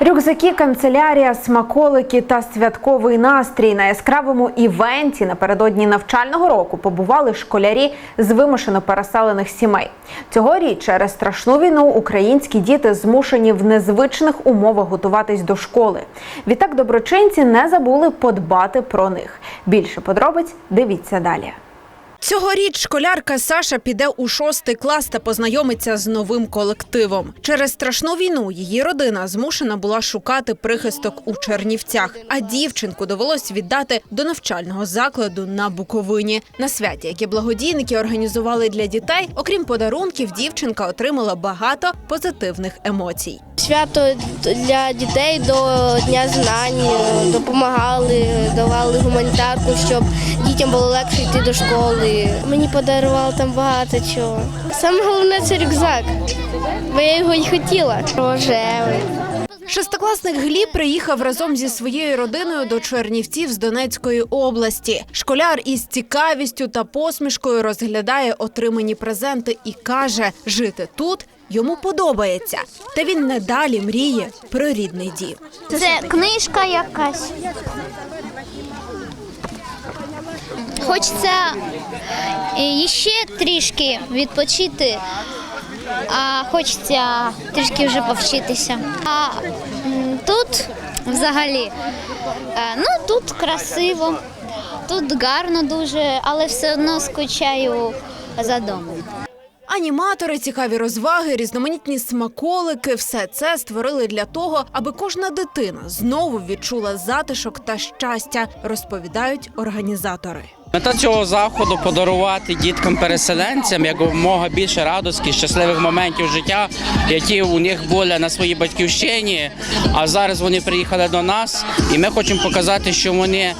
Рюкзаки, канцелярія, смаколики та святковий настрій на яскравому івенті напередодні навчального року побували школярі з вимушено переселених сімей. Цьогоріч через страшну війну українські діти змушені в незвичних умовах готуватись до школи. Відтак доброчинці не забули подбати про них. Більше подробиць дивіться далі. Цьогоріч школярка Саша піде у шостий клас та познайомиться з новим колективом. Через страшну війну її родина змушена була шукати прихисток у Чернівцях, а дівчинку довелось віддати до навчального закладу на Буковині. На святі, яке благодійники організували для дітей, окрім подарунків, дівчинка отримала багато позитивних емоцій. Свято для дітей до Дня знань допомагали, давали гуманітарку, щоб дітям було легше йти до школи. Мені подарували там багато чого. Саме головне це рюкзак, бо я його й хотіла. Рожевий. Шестикласник Гліб приїхав разом зі своєю родиною до Чернівців з Донецької області. Школяр із цікавістю та посмішкою розглядає отримані презенти і каже, жити тут йому подобається. Та він не далі мріє про рідний дім. Це книжка якась. Хочеться е, ще трішки відпочити, а хочеться трішки вже повчитися. А тут взагалі, е, ну тут красиво, тут гарно дуже, але все одно скучаю за домом. Аніматори, цікаві розваги, різноманітні смаколики все це створили для того, аби кожна дитина знову відчула затишок та щастя, розповідають організатори. Мета цього заходу подарувати діткам-переселенцям якомога більше радості, щасливих моментів життя, які у них були на своїй батьківщині. А зараз вони приїхали до нас, і ми хочемо показати, що вони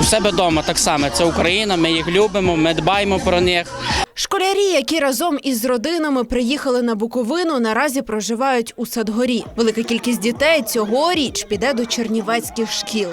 у себе вдома так само. Це Україна. Ми їх любимо, ми дбаємо про них. Школярі, які разом із родинами приїхали на Буковину, наразі проживають у Садгорі. Велика кількість дітей цьогоріч піде до чернівецьких шкіл.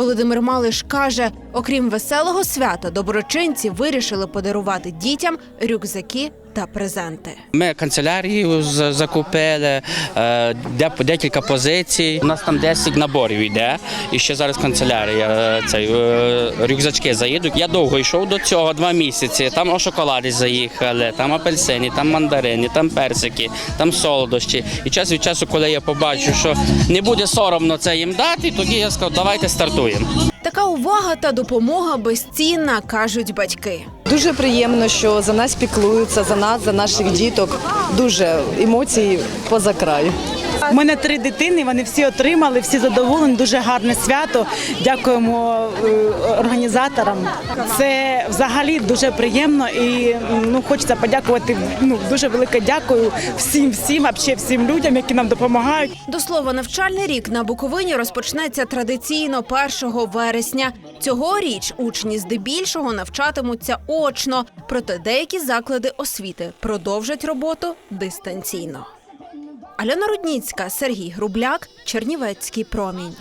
Володимир Малиш каже: окрім веселого свята, доброчинці вирішили подарувати дітям рюкзаки та презенти. Ми канцелярію закупили, е, де декілька позицій. У нас там 10 наборів йде. І ще зараз канцелярія е, цей е, рюкзачки заїдуть. Я довго йшов до цього, два місяці. Там шоколади заїхали, там апельсини, там мандарини, там персики, там солодощі. І час від часу, коли я побачу, що не буде соромно це їм дати, тоді я сказав, давайте стартуємо. Така увага та допомога безцінна, кажуть батьки. Дуже приємно, що за нас піклуються, за нас, за наших діток. Дуже емоції поза краю. У мене три дитини, вони всі отримали, всі задоволені. Дуже гарне свято. Дякуємо е, організаторам. Це взагалі дуже приємно і ну хочеться подякувати. Ну дуже велике дякую всім, всім, а всім людям, які нам допомагають. До слова, навчальний рік на Буковині розпочнеться традиційно 1 вересня. Цьогоріч учні здебільшого навчатимуться очно, проте деякі заклади освіти продовжать роботу дистанційно. Альона Рудніцька, Сергій Грубляк, Чернівецький промінь.